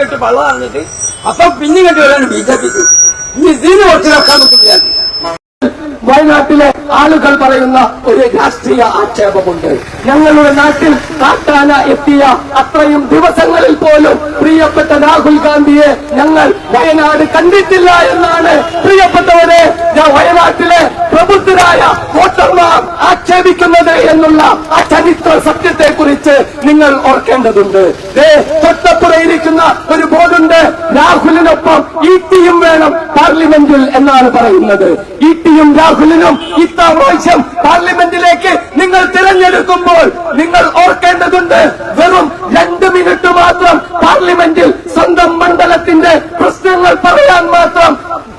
കെട്ട് വള്ളം അറിഞ്ഞിട്ട് അപ്പൊ പിന്നെ കെട്ടി വരാണ് ബി ജെ പിക്ക് ഇനി ഇതിന് കുറച്ച് പറ്റില്ല വയനാട്ടിലെ ആളുകൾ പറയുന്ന ഒരു രാഷ്ട്രീയ ആക്ഷേപമുണ്ട്. ഞങ്ങളുടെ നാട്ടിൽ കാട്ടാന എത്തിയ അത്രയും ദിവസങ്ങളിൽ പോലും പ്രിയപ്പെട്ട രാഹുൽ ഗാന്ധിയെ ഞങ്ങൾ വയനാട് കണ്ടിട്ടില്ല എന്നാണ് പ്രിയപ്പെട്ടവരെ വയനാട്ടിലെ പ്രബുദ്ധരായ വോട്ടർമാർ ആക്ഷേപിക്കുന്നത് എന്നുള്ള ആ ചരിത്ര സത്യത്തെക്കുറിച്ച് നിങ്ങൾ ഓർക്കേണ്ടതുണ്ട്. ദേ, രാഹുലിനൊപ്പം ഇ വേണം പാർലമെന്റിൽ എന്നാണ് പറയുന്നത്. ഇട്ടിയും ടിയും രാഹുലിനും ഇത്രാവശ്യം പാർലമെന്റിലേക്ക് നിങ്ങൾ തിരഞ്ഞെടുക്കുമ്പോൾ നിങ്ങൾ ഓർക്കേണ്ടതുണ്ട് വെറും രണ്ട് മിനിറ്റ് മാത്രം പാർലമെന്റിൽ സ്വന്തം മണ്ഡലത്തിന്റെ പ്രശ്നങ്ങൾ പറയാൻ മാത്രം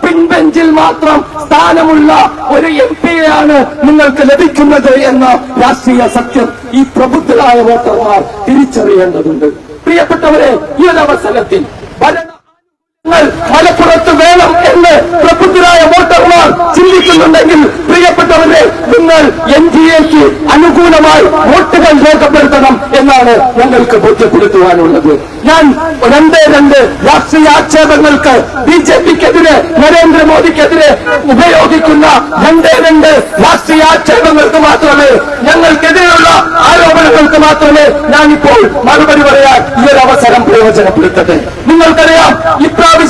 പിൻബെഞ്ചിൽ മാത്രം സ്ഥാനമുള്ള ഒരു എം പിയെയാണ് നിങ്ങൾക്ക് ലഭിക്കുന്നത് എന്ന രാഷ്ട്രീയ സത്യം ഈ പ്രബുദ്ധരായ വോട്ടർമാർ തിരിച്ചറിയേണ്ടതുണ്ട്. പ്രിയപ്പെട്ടവരെ ഈ ഒരു അവസരത്തിൽ മലപ്പുറത്ത് വേണം എന്ന് പ്രബുദ്ധരായ വോട്ടർമാർ ചിന്തിക്കുന്നുണ്ടെങ്കിൽ പ്രിയപ്പെട്ടവരെ നിങ്ങൾ എൻ ഡി എക്ക് അനുകൂലമായി വോട്ടുകൾ രേഖപ്പെടുത്തണം എന്നാണ് ഞങ്ങൾക്ക് ബോധ്യപ്പെടുത്തുവാനുള്ളത്. ഞാൻ രണ്ട് രണ്ട് രാഷ്ട്രീയ ആക്ഷേപങ്ങൾക്ക് ബി ജെ പിക്കെതിരെ നരേന്ദ്രമോദിക്കെതിരെ ഉപയോഗിക്കുന്ന രണ്ട് രണ്ട് രാഷ്ട്രീയ ആക്ഷേപങ്ങൾക്ക് മാത്രമേ ഞങ്ങൾക്കെതിരെയുള്ള ആരോപണങ്ങൾക്ക് മാത്രമേ ഞാനിപ്പോൾ മറുപടി പറയാൻ ഈ ഒരു അവസരം പ്രയോജനപ്പെടുത്തട്ടെ. നിങ്ങൾക്കറിയാം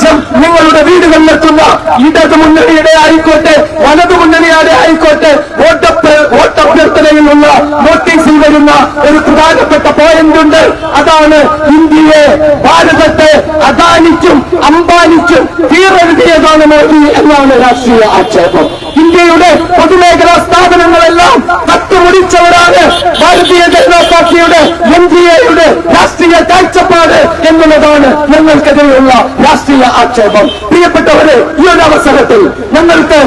ഇപ്രാവശ്യം നിങ്ങളുടെ വീടുകളിലെത്തുന്ന ഇടതു മുന്നണിയുടെ ആയിക്കോട്ടെ വലതു മുന്നണിയുടെ ആയിക്കോട്ടെ വോട്ടപ്പ് വോട്ടഭ്യർത്ഥനയിലുള്ള നോട്ടീസിൽ വരുന്ന ഒരു പ്രധാനപ്പെട്ട പോയിന്റ് ഉണ്ട്. അതാണ് ഇന്ത്യയെ ഭാരതത്തെ അദാനിക്കും അംബാനിക്കും തീരെഴുതിയതാണ് മോദി എന്നാണ് രാഷ്ട്രീയ ആക്ഷേപം. ഇന്ത്യയുടെ പൊതുമേഖലാ സ്ഥാപനങ്ങളെല്ലാം കത്തുമുടിച്ചവരാണ് ഭാരതീയ ജനതാ പാർട്ടിയുടെ എൻ ഡി എയുടെ കാഴ്ചപ്പാട് എന്നുള്ളതാണ് ഞങ്ങൾക്കെതിരെയുള്ള രാഷ്ട്രീയ ആക്ഷേപം. പ്രിയപ്പെട്ടവരെ ഈ ഒരു അവസരത്തിൽ ഞങ്ങൾക്ക്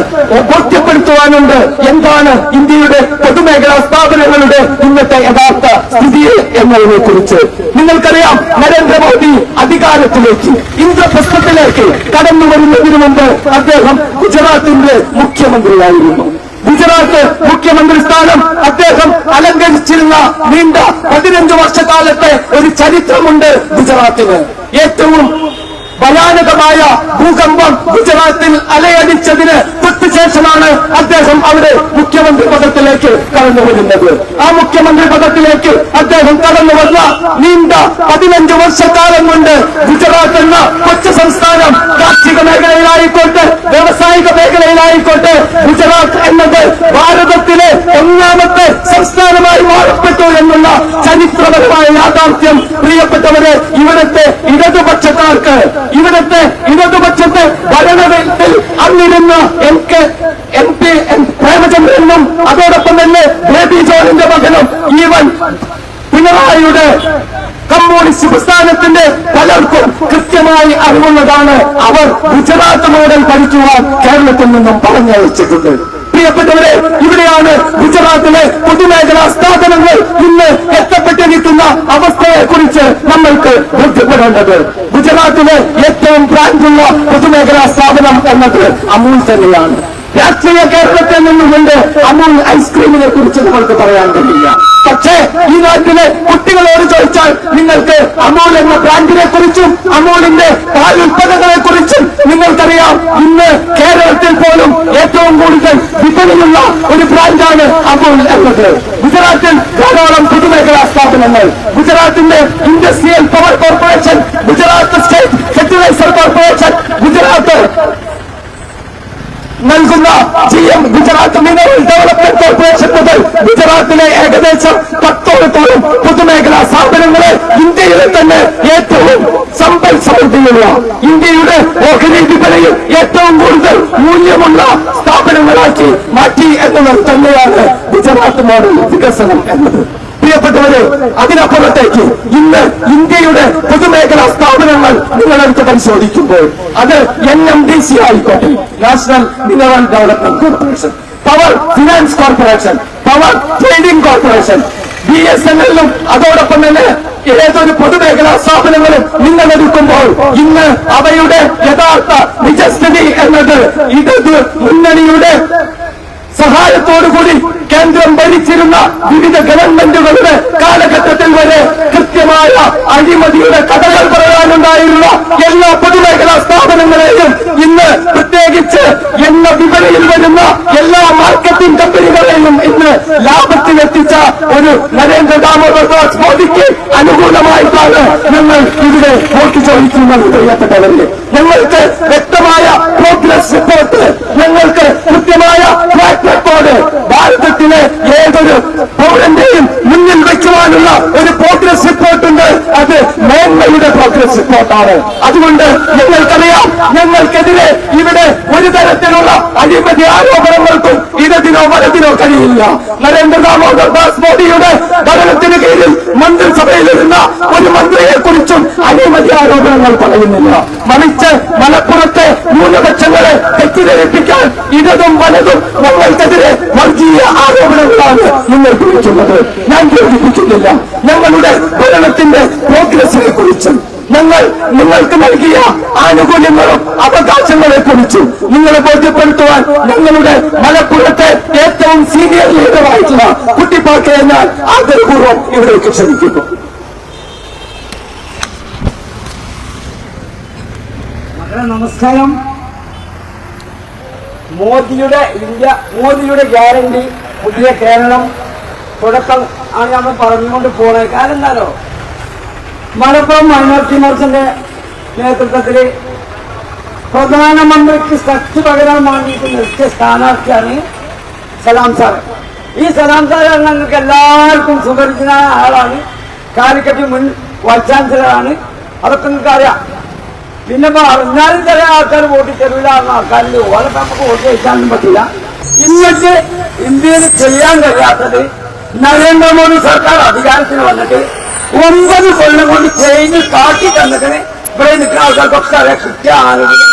ബോധ്യപ്പെടുത്തുവാനുണ്ട് എന്താണ് ഇന്ത്യയുടെ പൊതുമേഖലാ സ്ഥാപനങ്ങളുടെ ഇന്നത്തെ യഥാർത്ഥ സ്ഥിതി എന്നതിനെ കുറിച്ച് നിങ്ങൾക്കറിയാം നരേന്ദ്രമോദി അധികാരത്തിലേക്ക് ഇന്ദ്രപ്രസ്ഥത്തിലേക്ക് കടന്നു വരുന്നതിന് മുമ്പ് അദ്ദേഹം ഗുജറാത്തിന്റെ മുഖ്യമന്ത്രിയായിരുന്നു. ഗുജറാത്ത് മുഖ്യമന്ത്രി സ്ഥാനം അദ്ദേഹം അലങ്കരിച്ചിരുന്ന നീണ്ട പതിനഞ്ച് വർഷക്കാലത്തെ ഒരു ചരിത്രമുണ്ട് ഗുജറാത്തിന്. ഏറ്റവും ഭയാനകമായ ഭൂകമ്പം ഗുജറാത്തിൽ അലയടിച്ചതിന് തൊട്ടുശേഷമാണ് അദ്ദേഹം അവിടെ മുഖ്യമന്ത്രി പദത്തിലേക്ക് കടന്നു വരുന്നത് ആ മുഖ്യമന്ത്രി പദത്തിലേക്ക് അദ്ദേഹം കടന്നു വന്ന നീണ്ട പതിനഞ്ച് വർഷക്കാലം കൊണ്ട് ഗുജറാത്ത് എന്ന കൊച്ചു സംസ്ഥാനം കാർഷിക മേഖലയിലായിക്കോട്ടെ വ്യാവസായിക മേഖലയിലായിക്കോട്ടെ ഗുജറാത്ത് എന്നത് ഭാരതത്തിലെ ഒന്നാമത്തെ സംസ്ഥാനമായി മാറപ്പെട്ടു എന്നുള്ള ചരിത്രപരമായ യാഥാർത്ഥ്യം പ്രിയപ്പെട്ടവരെ ഇവിടുത്തെ ഇടതുപക്ഷക്കാർക്ക് ഇവിടുത്തെ ഇടതുപക്ഷത്തെ ഭരണത്തിൽ അന്നിരുന്ന എം കെ എം പി പ്രേമചന്ദ്രനും അതോടൊപ്പം തന്നെ ബേബി ജോണിന്റെ മകനും ഈവൻ പിണറായിയുടെ കമ്മ്യൂണിസ്റ്റ് പ്രസ്ഥാനത്തിന്റെ പലർക്കും കൃത്യമായി അറിവുള്ളതാണ് അവർ ഗുജറാത്ത് മോഡൽ പഠിക്കുവാൻ കേരളത്തിൽ നിന്നും പറഞ്ഞയച്ചിട്ടുണ്ട്. പ്രിയപ്പെട്ടവരെ ഇവിടെയാണ് ഗുജറാത്തിലെ പൊതുമേഖലാ സ്ഥാപനങ്ങൾ ഇന്ന് എത്തപ്പെട്ടിരിക്കുന്ന അവസ്ഥയെ കുറിച്ച് നമ്മൾക്ക് ബോധ്യപ്പെടേണ്ടത്. ഗുജറാത്തിലെ ഏറ്റവും ബ്രാൻഡുള്ള പൊതുമേഖലാ സ്ഥാപനം എന്നത് അമൂൽ തന്നെയാണ്. രാഷ്ട്രീയ കേരളത്തിൽ നിന്നുകൊണ്ട് അമൂൽ ഐസ്ക്രീമിനെ കുറിച്ച് നമ്മൾക്ക് പറയാൻ കഴിയില്ല. പക്ഷേ ഈ നാട്ടിലെ കുട്ടികളോട് ചോദിച്ചാൽ നിങ്ങൾക്ക് അമോൾ എന്ന ബ്രാൻഡിനെ കുറിച്ചും അമോളിന്റെ പാൽ ഉൽപ്പന്നങ്ങളെ കുറിച്ചും നിങ്ങൾക്കറിയാം. ഇന്ന് കേരളത്തിൽ പോലും ഏറ്റവും കൂടുതൽ വിപണിയുള്ള ഒരു ബ്രാൻഡാണ് അമോൾ എന്നത്. ഗുജറാത്തിൽ ധാരാളം പൊതുമേഖലാ സ്ഥാപനങ്ങൾ. ഗുജറാത്തിന്റെ industrial power corporation Gujarat state fertiliser corporation Gujarat നൽകുന്ന G M Gujarat mineral development corporation മുതൽ ഗുജറാത്തിലെ ഏകദേശം പത്തോളത്തോളം പൊതുമേഖലാ സ്ഥാപനങ്ങളെ ഇന്ത്യയിലെ തന്നെ ഏറ്റവും സമ്പൽ സമൃദ്ധിയുള്ള ഇന്ത്യയുടെ ഓഹരി വിപണിയിൽ ഏറ്റവും കൂടുതൽ മൂല്യമുള്ള സ്ഥാപനങ്ങളാക്കി മാറ്റി എന്നത് തന്നെയാണ് ഗുജറാത്ത് മോഡൽ വികസനം എന്നത്. പ്രിയപ്പെട്ടവരെ അതിനപ്പുറത്തേക്ക് ഇന്ന് ഇന്ത്യയുടെ പൊതുമേഖലാ സ്ഥാപനങ്ങൾ നിങ്ങളെടുത്ത് പരിശോധിക്കുമ്പോൾ അത് എൻ എം ഡി സി ആയിക്കോട്ടെ. National mineral development corporation power finance corporation power trading corporation B S N എല്ലും അതോടൊപ്പം തന്നെ ഏതൊരു പൊതുമേഖലാ സ്ഥാപനങ്ങളും നിങ്ങൾ എടുക്കുമ്പോൾ ഇന്ന് അവയുടെ യഥാർത്ഥ നിജസ്ഥിതി എന്നത് ഇടത് മുന്നണിയുടെ സഹായത്തോടുകൂടി കേന്ദ്രം ഭരിച്ചിരുന്ന വിവിധ ഗവൺമെന്റുകളുടെ കാലഘട്ടത്തിൽ വരെ കൃത്യമായ അഴിമതിയുടെ കഥകൾ പറയാനുണ്ടായിരുന്ന എല്ലാ പൊതുമേഖലാ സ്ഥാപനങ്ങളെയും ഇന്ന് പ്രത്യേകിച്ച് എണ്ണ വിപണിയിൽ വരുന്ന എല്ലാ മാർക്കറ്റിംഗ് കമ്പനികളെയും ഇന്ന് ലാഭത്തിലെത്തിച്ച ഒരു നരേന്ദ്ര ദാമോദർ ദാസ് മോദിക്ക് അനുകൂലമായിട്ടാണ് ഞങ്ങൾ ഇവിടെ വോട്ട് ചോദിക്കുന്നത് ഞങ്ങൾക്ക് വ്യക്തമായ പ്രോഗ്രസ് റിപ്പോർട്ട് ഞങ്ങൾക്ക് കൃത്യമായ ട്രാക്ക് റെക്കോർഡ് ഭാരതത്തിലെ ഏതൊരു പൗരന്റെയും മുന്നിൽ വെക്കുവാനുള്ള ഒരു പ്രോഗ്രസ് റിപ്പോർട്ടുണ്ട് അത് മേന്മയുടെ റിപ്പോർട്ടാണ് അതുകൊണ്ട് ഞങ്ങൾക്കറിയാം ഞങ്ങൾക്കെതിരെ ഇവിടെ ഒരു തരത്തിലുള്ള അഴിമതി ആരോപണങ്ങൾക്കും ഇടതിനോ വലതിനോ കഴിയില്ല. നരേന്ദ്ര ദാമോദർ ദാസ് മോദിയുടെ ഭരണത്തിന് കീഴിൽ മന്ത്രിസഭയിലിരുന്ന ഒരു മന്ത്രിയെ കുറിച്ചും അഴിമതി ആരോപണങ്ങൾ പറയുന്നില്ല. മറിച്ച് മലപ്പുറത്തെ ന്യൂനപക്ഷങ്ങളെ തെറ്റിദ്ധരിപ്പിക്കാൻ ഇടതും വലതും ഞങ്ങൾക്കെതിരെ വർഗീയ ആരോപണങ്ങളാണ് നിങ്ങൾ വിളിക്കുന്നത് ഞാൻ യോജിപ്പിക്കുന്നില്ല. ഞങ്ങളുടെ ഭരണത്തിന്റെ ഞങ്ങൾ നിങ്ങൾക്ക് നൽകിയ ആനുകൂല്യങ്ങളും അവകാശങ്ങളെ കുറിച്ചും നിങ്ങളെ ബോധ്യപ്പെടുത്തുവാൻ ഞങ്ങളുടെ മലപ്പുറത്തെ ഏറ്റവും സീനിയർ ലീഡറായിട്ടുള്ള കുട്ടിപ്പാട്ട് എന്നാൽ ആദരപൂർവം ഇവിടേക്ക് ക്ഷണിക്കുന്നു. നമസ്കാരം. മോദിയുടെ ഇന്ത്യ മോദിയുടെ ഗ്യാരണ്ടി പുതിയ കേരളം തുടക്കം ആണ് നമ്മൾ പറഞ്ഞുകൊണ്ട് പോണേ. കാരണം എന്താണോ? മലപ്പുറം മൈനോറിറ്റി മോർച്ചന്റെ നേതൃത്വത്തിൽ പ്രധാനമന്ത്രിക്ക് സഖ്യ പകരാൻ വേണ്ടിയിട്ട് നിർത്തിയ സ്ഥാനാർത്ഥിയാണ് സലാം സാർ ഈ സലാം സാർ ഞങ്ങൾക്ക് എല്ലാവർക്കും സുപരിചിതനായ ആളാണ്. കാലിക്കറ്റ് മുൻ വൈസ് ചാൻസലറാണ് അതൊക്കെ നിങ്ങൾക്ക് അറിയാം. പിന്നെ അറിഞ്ഞാലും ചില ആൾക്കാർ വോട്ട് തരൂല എന്ന ആൾക്കാരിൽ ഓരോ നമുക്ക് വോട്ട് ചെയ്യാനും പറ്റില്ല. ഇന്നത്തെ ഇന്ത്യയിൽ ചെയ്യാൻ കഴിയാത്തത് നരേന്ദ്രമോദി സർക്കാർ അധികാരത്തിൽ വന്നിട്ട് ഒമ്പത് കൊല്ലം കൊണ്ട് ചെയ്ത് കാട്ടി തന്നിട്ട് ഇവിടെ നിൽക്കുന്ന ആൾക്കാർക്കൊക്കെ അറിയാം. കൃത്യ ആരോഗ്യങ്ങളും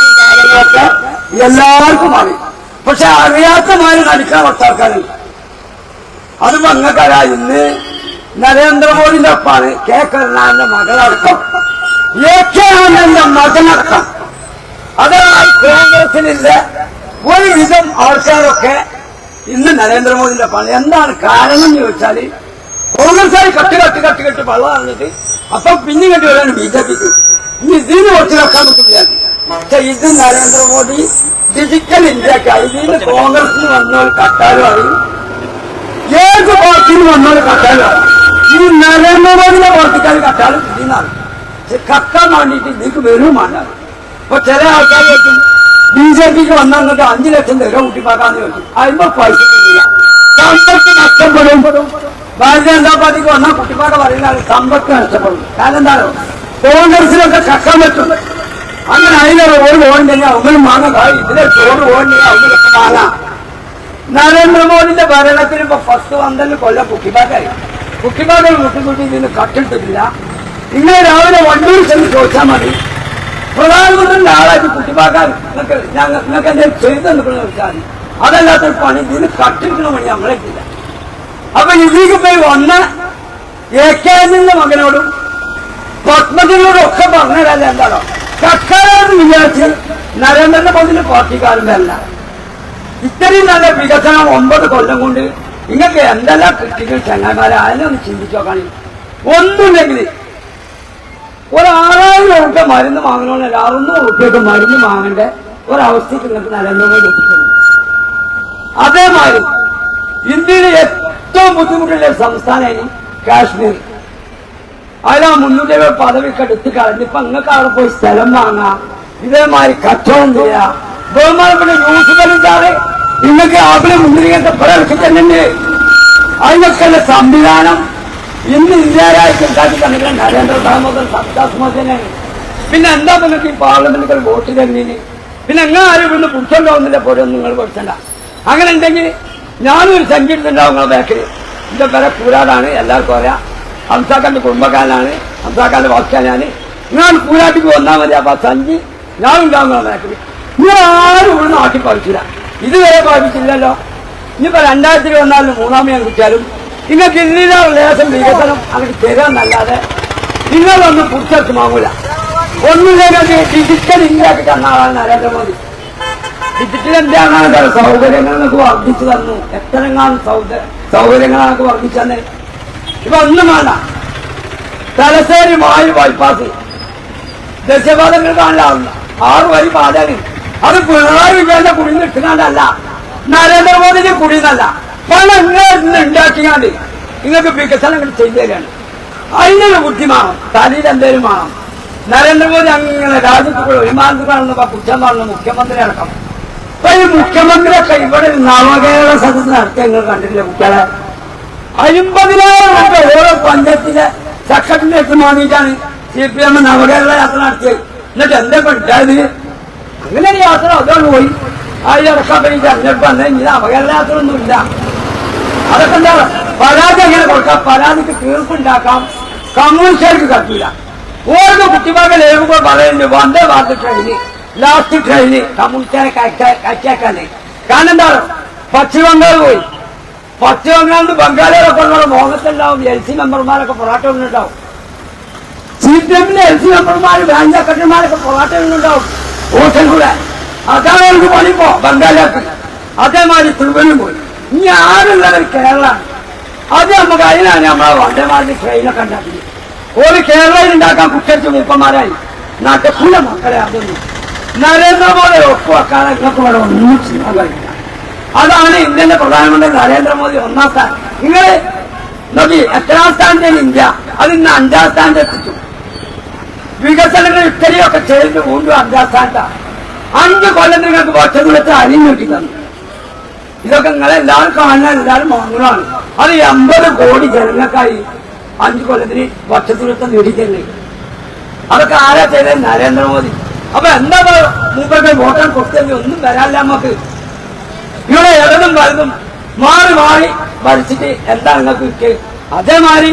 എല്ലാവർക്കും അറിയും. പക്ഷെ അറിയാത്ത മാതിരി നടിക്കാൻ കുറച്ച് ആൾക്കാരുണ്ട്. അത് മങ്ങക്കര ഇന്ന് നരേന്ദ്രമോദിന്റെ ഒപ്പാണ്. കെ കരുണാന്റെ മകളടക്കം. എ കെ ആനന്ദന്റെ മകനടക്കം. അതാണ് കോൺഗ്രസിനില്ല ഒരുവിധം ആൾക്കാരൊക്കെ ഇന്ന് നരേന്ദ്രമോദിന്റെ ഒപ്പാണ്. എന്താണ് കാരണം എന്ന് ചോദിച്ചാൽ കോൺഗ്രസ്സുകാർ കട്ട് കട്ട് കട്ട് കട്ട് അറിഞ്ഞിട്ട് അപ്പൊ പിന്നെ കെട്ടി വരാണ് ബി ജെ പിക്ക് ഇനി ഇതിന് കുറച്ച് വെക്കാൻ നമുക്ക് വിചാരിച്ചു പക്ഷെ ഇത് നരേന്ദ്രമോദി ഡിജിറ്റൽ ഇന്ത്യക്കായി ഇതിന് കോൺഗ്രസിന് വന്നവർ കട്ടാലും അറിയും ഏത് പാർട്ടിയിൽ വന്നാലും കട്ടാലും ഈ നരേന്ദ്രമോദിയുടെ പാർട്ടിക്കാർ കട്ടാലും ഇതിനാണ് കക്കാൻ വേണ്ടിയിട്ട് ഇതിലേക്ക് വരുമാണ് അപ്പൊ ചില ആൾക്കാർ വെക്കും ബി ജെ പിക്ക് വന്നിട്ട് അഞ്ചു ലക്ഷം തരാം കുട്ടിപ്പാക്കാന്ന് വെക്കും അതിമ്പോ പൈസ കിട്ടില്ല നഷ്ടപ്പെടും. ഭാരതീയ ജനതാ പാർട്ടിക്ക് വന്നാൽ കുട്ടിപ്പാട് പറയുന്ന സമ്പത്ത് നഷ്ടപ്പെടും. കാരണം എന്താണ് കോൺഗ്രസിലൊക്കെ കക്കാൻ പറ്റും. അങ്ങനെ അതിനൊരു ഒരു പോകണ്ടെങ്കിൽ അവങ്ങളും വാങ്ങാം ഇതിലെ ചോറ് പോകണ്ടെങ്കിൽ അവങ്ങളൊക്കെ വാങ്ങാം നരേന്ദ്രമോദിന്റെ ഭരണത്തിൽ ഇപ്പൊ ഫസ്റ്റ് പന്ത്രണ്ട് കൊല്ലം കുക്കിബാക്കായി കുക്കിബാക്കൾ മുട്ടിക്കുട്ടി ഇതിന് കട്ടിട്ടില്ല ഇങ്ങനെ രാവിലെ വണ്ടൂർ ചെന്ന് ചോദിച്ചാൽ മതി. പ്രധാനമന്ത്രിന്റെ ആളായിട്ട് കുട്ടിബാക്കാൻ നിങ്ങൾക്ക് നിങ്ങൾക്ക് എന്തെങ്കിലും ചെയ്തു നിൽക്കുന്ന വെച്ചാൽ അതല്ലാത്തൊരു പണി ഇതിന് കട്ടിട്ടുള്ള പണി നമ്മളെത്തില്ല അപ്പൊ പോയി വന്ന എന്റെ മകനോടും പത്മജനോടും ഒക്കെ പറഞ്ഞതല്ല എന്താണോ? കക്കാരെന്ന് വിചാരിച്ച് നരേന്ദ്രന്റെ പതിന് പാർട്ടിക്കാരന്റെ അല്ല ഇത്രയും നല്ല വികസനം ഒമ്പത് കൊല്ലം കൊണ്ട് നിങ്ങൾക്ക് എന്തെല്ലാം കിട്ടികൾ ചങ്ങന്മാരായാലും അതിനൊന്ന് ചിന്തിച്ചു നോക്കാണി. ഒന്നുമില്ലെങ്കിൽ ഒരാറായിരം രൂപ മരുന്ന് വാങ്ങണമെന്നല്ല അറുന്നൂറ് ഉറുപ്പ്യൊക്കെ മരുന്ന് വാങ്ങേണ്ട ഒരവസ്ഥയ്ക്ക് നിങ്ങൾക്ക് നരേന്ദ്രമോദി എത്തിക്കുന്നു അതേമാതിരി ഇന്ത്യയിലെ ഏറ്റവും ബുദ്ധിമുട്ടുള്ള സംസ്ഥാനമാണ് കാശ്മീർ. അതിലാ മുന്നൂറ്റി എഴുപത് പദവിക്ക് എടുത്ത് ഇപ്പൊ നിങ്ങൾക്ക് അവിടെ പോയി സ്ഥലം വാങ്ങാം ഇതേമാതിരി കച്ചവടം ചെയ്യാം. ബഹുമാനപ്പെട്ട യൂസുഫലും സാറ് നിങ്ങൾക്ക് അവിടെ മുന്നിലേക്ക് പിറക്കി തന്നെ അതിനൊക്കെ സംവിധാനം ഇന്ന് ഇന്ത്യരായിട്ട് ഉണ്ടാക്കി തന്നിട്ട് നരേന്ദ്ര ദാമോദർ സബ്ദാസ്മോദനാണ് പിന്നെ എന്താ നിങ്ങൾക്ക് ഈ പാർലമെന്റുകൾ വോട്ട് തന്നീന് പിന്നെ എങ്ങനെ ആരും ഇവിടുന്ന് പിടിച്ചോണ്ടാവുന്നില്ല പോലും നിങ്ങൾ പഠിച്ചണ്ട. അങ്ങനെ ഉണ്ടെങ്കിൽ ഞാനും ഒരു സംഗീതത്തിണ്ടാവും നിങ്ങളെ ബാക്കിൽ എന്റെ പേരെ കൂരാടാണ് എല്ലാവർക്കും അറിയാം. ഹംസാക്കാന്റെ കുടുംബക്കാരനാണ് ഹംസാക്കാന്റെ വാക്കാനാണ് ഞാൻ കൂരാട്ടിക്ക് വന്നാൽ മതി അപ്പൊ സഞ്ചി ഞാനും ഉണ്ടാവും നിങ്ങളെ ബാക്കിൽ നിങ്ങൾ ആരും ഇവിടെ നാട്ടിൽ പഠിച്ചില്ല. ഇതുവരെ പഠിച്ചില്ലല്ലോ ഇനിയിപ്പോ രണ്ടായിരത്തി വന്നാലും മൂന്നാം ഞാൻ കിട്ടിയാലും നിങ്ങൾക്ക് ഇന്ത്യയിലെ ലേശം വികസനം നല്ലാതെ തരാന്നല്ലാതെ നിങ്ങളൊന്നും പുറത്തെടുത്ത് വാങ്ങൂല. ഒന്നും ഡിജിറ്റൽ ഇന്ത്യയ്ക്ക് തന്നാളാണ് നരേന്ദ്രമോദി. ഡിജിറ്റൽ ഇന്ത്യയാണ് സൗകര്യങ്ങൾ നിങ്ങൾക്ക് വർദ്ധിച്ചു തന്നു. എത്രങ്ങാനും സൗകര്യങ്ങളൊക്കെ വർദ്ധിച്ചു തന്നെ. ഇപ്പൊ ഒന്നും വേണ്ട. തലശ്ശേരി വായു ബൈപ്പാസ് ദശപാതങ്ങൾ കാണില്ല ആറ് വരി പാതകൾ അത് പിണറായി വിജയന്റെ കുടി നിൽക്കുന്നാണ്ടല്ല നരേന്ദ്രമോദിന്റെ കുടി എന്നല്ല പണം ഇങ്ങനെ ഉണ്ടാക്കിയാണ്ട് നിങ്ങൾക്ക് വികസനങ്ങൾ ചെയ്തു തരാണ് അതിനൊരു ബുദ്ധി വേണം. തലയിൽ എന്തേലും വേണം. നരേന്ദ്രമോദി അങ്ങനെ രാജ്യത്ത് കൂടെ വിമാനത്തിൽ കാണുന്ന കുറ്റം പറഞ്ഞ മുഖ്യമന്ത്രി അടക്കം. ഈ മുഖ്യമന്ത്രിയൊക്കെ ഇവിടെ നവകേരള സദസ് നടത്തി ഞങ്ങൾ കണ്ടിട്ടില്ല കുട്ടികളെ? അമ്പതിനായിരം രൂപ ഓരോ പഞ്ചായത്തിലെ secretariat വാങ്ങിയിട്ടാണ് C P M Navakerala Yatra നടത്തിയത്. എന്നിട്ട് എന്താ ഉണ്ടായത് അങ്ങനെ ഒരു യാത്ര അതോട് പോയി. ആ ഈ തെരഞ്ഞെടുപ്പ് വന്നത് ഇനി നവകേരള യാത്ര ഒന്നും ഇല്ല. അതൊക്കെ എന്താ പരാതി എങ്ങനെ കൊടുക്കാം? പരാതിക്ക് തീർപ്പുണ്ടാക്കാം കമ്മ്യൂണിസ്റ്റുകാർക്ക് കത്തില്ല. ഓരോ കുട്ടിമകൾ എഴുതുമ്പോൾ പറയുന്നുണ്ട്. Vande Bharat train last train. കമ്മ്യൂണിസ്റ്റുകാരെ കയറ്റാക്കാനേ കാരണം എന്താ പശ്ചിമ ബംഗാൾ പോയി. പശ്ചിമ ബംഗാളിൽ ബംഗാളികളൊക്കെ ഉള്ള മോഹത്തുണ്ടാവും എൽ സി മെമ്പർമാരൊക്കെ പൊറാട്ട ഉണ്ടാവും സി പി എമ്മിന് എൽ സി മെമ്പർമാർ ബാങ്ക് സെക്രട്ടറിമാരൊക്കെ പൊറാട്ട ഉണ്ടാവും ഓട്ടൻ കൂടെ. അതാണ് അവർക്ക് പണിപ്പോ ബംഗാളിലേക്ക്. അതേമാതിരി ത്രിപുരം പോയി. ഇനി ആരുള്ളവർ കേരളമാണ്. അത് നമുക്ക് അതിനാണ് നമ്മളെ വണ്ടമാരുടെ ട്രെയിനൊക്കെ ഉണ്ടാക്കി ഒരു കേരളയിൽ ഉണ്ടാക്കാൻ കുട്ടിച്ച് മൂപ്പന്മാരായി. നാട്ടിലെ മക്കളെ അതൊന്നും. നരേന്ദ്രമോദി ഒപ്പുവെക്കാതെ നിങ്ങൾക്ക് ഇവിടെ ഒന്നും ചെയ്യാൻ കഴിയില്ല. അതാണ് ഇന്ത്യന്റെ പ്രധാനമന്ത്രി നരേന്ദ്രമോദി ഒന്നാം സ്ഥാനം. നിങ്ങൾ നോക്കി എത്രാം സ്ഥാനത്താണ് ഇന്ത്യ. അത് ഇന്ന് അഞ്ചാം സ്ഥാനത്ത് എത്തിച്ചു വികസനങ്ങൾ ഇത്രയൊക്കെ ചെയ്ത് വീണ്ടും അഞ്ചാം സ്ഥാനത്താണ്. അഞ്ച് കൊല്ലം നിങ്ങൾക്ക് വർഷത്തിലെത്തി അരിഞ്ഞൂട്ടി തന്നു. ഇതൊക്കെ നിങ്ങളെല്ലാവരും കാണുന്ന എല്ലാവരും മൗനമാണ്. അത് എൺപത് കോടി ജനങ്ങൾക്കായി അഞ്ചു കൊല്ലത്തിന് വർഷത്തിലെത്ത നേടിക്കുന്നത് അതൊക്കെ ആരാ ചെയ്തത്? നരേന്ദ്രമോദി അപ്പൊ എന്താ മൂപ്പർക്ക് വോട്ടാൻ കൊടുത്തെങ്കിൽ ഒന്നും വരാല്ല നമുക്ക്. ഇവിടെ ഇടതും വലതും മാറി മാറി ഭരിച്ചിട്ട് എന്താ നിങ്ങൾക്ക് കിട്ടിയത് അതേമാതിരി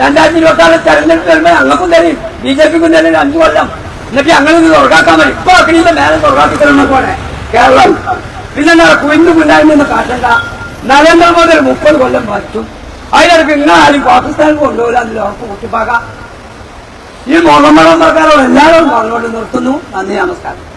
രണ്ടായിരത്തി ഇരുപത്തി ആറ് തെരഞ്ഞെടുപ്പ് വരുമ്പോൾ ഞങ്ങൾക്കും തരും. ബി ജെ പിക്കും തരും അഞ്ചു കൊല്ലം. എന്നിട്ട് ഞങ്ങൾ ഇത് തുറക്കാക്കാൻ മതി ഇപ്പൊ അഗ്നിന്റെ മേലെ തുറക്കാക്കി തരണം പോലെ കേരളം. പിന്നെ കുഞ്ഞു കുഞ്ഞായ്മ കാട്ടണ്ട. നരേന്ദ്രമോദി ഒരു മുപ്പത് കൊല്ലം ഭരിച്ചു അതിനിടയ്ക്ക് ഇങ്ങനെ ആരും പാകിസ്ഥാനിൽ കൊണ്ടുപോകില്ല അതിൽ ഉറപ്പ് കുട്ടിപ്പാക്കാം ഈ മുഖമണം സർക്കാരോട് എല്ലാവരും പറഞ്ഞുകൊണ്ട് നിർത്തുന്നു. നന്ദി നമസ്കാരം.